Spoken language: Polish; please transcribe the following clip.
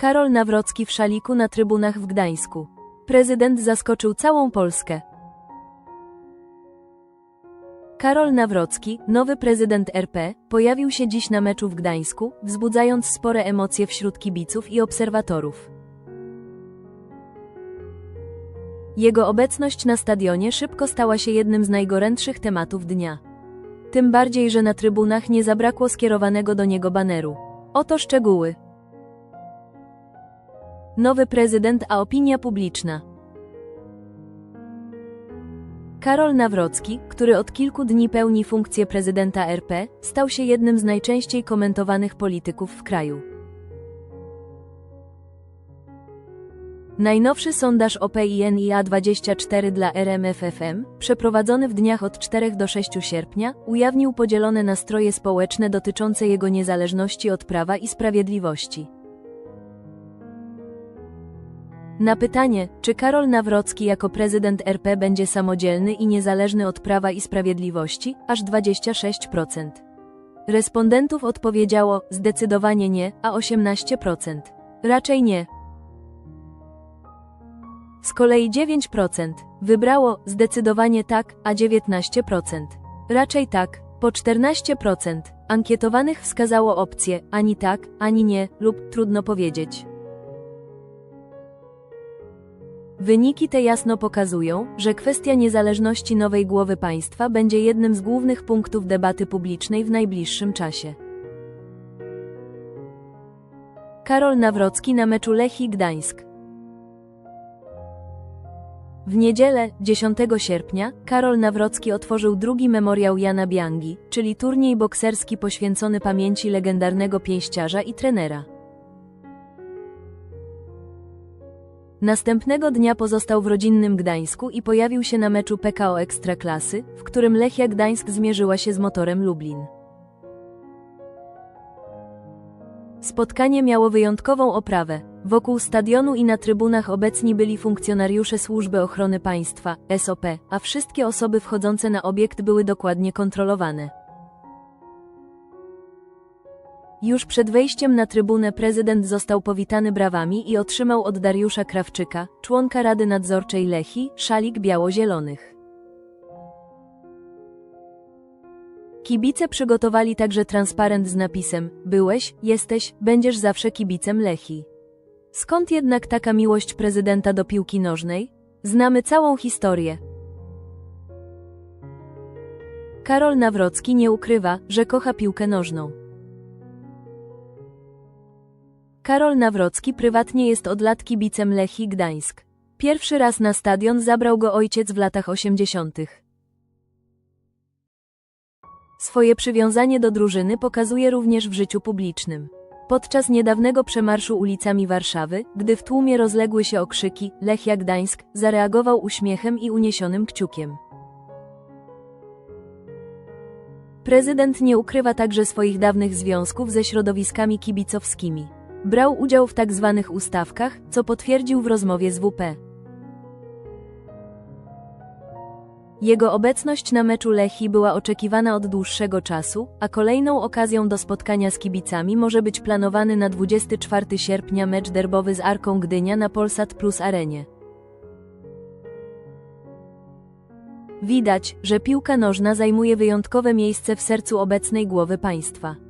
Karol Nawrocki w szaliku na trybunach w Gdańsku. Prezydent zaskoczył całą Polskę. Karol Nawrocki, nowy prezydent RP, pojawił się dziś na meczu w Gdańsku, wzbudzając spore emocje wśród kibiców i obserwatorów. Jego obecność na stadionie szybko stała się jednym z najgorętszych tematów dnia. Tym bardziej, że na trybunach nie zabrakło skierowanego do niego baneru. Oto szczegóły. Nowy prezydent a opinia publiczna. Karol Nawrocki, który od kilku dni pełni funkcję prezydenta RP, stał się jednym z najczęściej komentowanych polityków w kraju. Najnowszy sondaż OPINIA24 dla RMFFM, przeprowadzony w dniach od 4 do 6 sierpnia, ujawnił podzielone nastroje społeczne dotyczące jego niezależności od prawa i sprawiedliwości. Na pytanie, czy Karol Nawrocki jako prezydent RP będzie samodzielny i niezależny od prawa i sprawiedliwości, aż 26%. Respondentów odpowiedziało zdecydowanie nie, a 18%. Raczej nie. Z kolei 9% wybrało zdecydowanie tak, a 19% raczej tak, po 14% ankietowanych wskazało opcję ani tak, ani nie, lub trudno powiedzieć. Wyniki te jasno pokazują, że kwestia niezależności nowej głowy państwa będzie jednym z głównych punktów debaty publicznej w najbliższym czasie. Karol Nawrocki na meczu Lechii Gdańsk. W niedzielę, 10 sierpnia, Karol Nawrocki otworzył drugi memoriał Jana Biangi, czyli turniej bokserski poświęcony pamięci legendarnego pięściarza i trenera. Następnego dnia pozostał w rodzinnym Gdańsku i pojawił się na meczu PKO Ekstraklasy, w którym Lechia Gdańsk zmierzyła się z motorem Lublin. Spotkanie miało wyjątkową oprawę. Wokół stadionu i na trybunach obecni byli funkcjonariusze Służby Ochrony Państwa, SOP, a wszystkie osoby wchodzące na obiekt były dokładnie kontrolowane. Już przed wejściem na trybunę prezydent został powitany brawami i otrzymał od Dariusza Krawczyka, członka Rady Nadzorczej Lechi, szalik biało-zielonych. Kibice przygotowali także transparent z napisem: Byłeś, jesteś, będziesz zawsze kibicem Lechi. Skąd jednak taka miłość prezydenta do piłki nożnej? Znamy całą historię. Karol Nawrocki nie ukrywa, że kocha piłkę nożną. Karol Nawrocki prywatnie jest od lat kibicem Lechii Gdańsk. Pierwszy raz na stadion zabrał go ojciec w latach 80. Swoje przywiązanie do drużyny pokazuje również w życiu publicznym. Podczas niedawnego przemarszu ulicami Warszawy, gdy w tłumie rozległy się okrzyki Lechia Gdańsk, zareagował uśmiechem i uniesionym kciukiem. Prezydent nie ukrywa także swoich dawnych związków ze środowiskami kibicowskimi. Brał udział w tak zwanych ustawkach, co potwierdził w rozmowie z WP. Jego obecność na meczu Lechii była oczekiwana od dłuższego czasu, a kolejną okazją do spotkania z kibicami może być planowany na 24 sierpnia mecz derbowy z Arką Gdynia na Polsat Plus Arenie. Widać, że piłka nożna zajmuje wyjątkowe miejsce w sercu obecnej głowy państwa.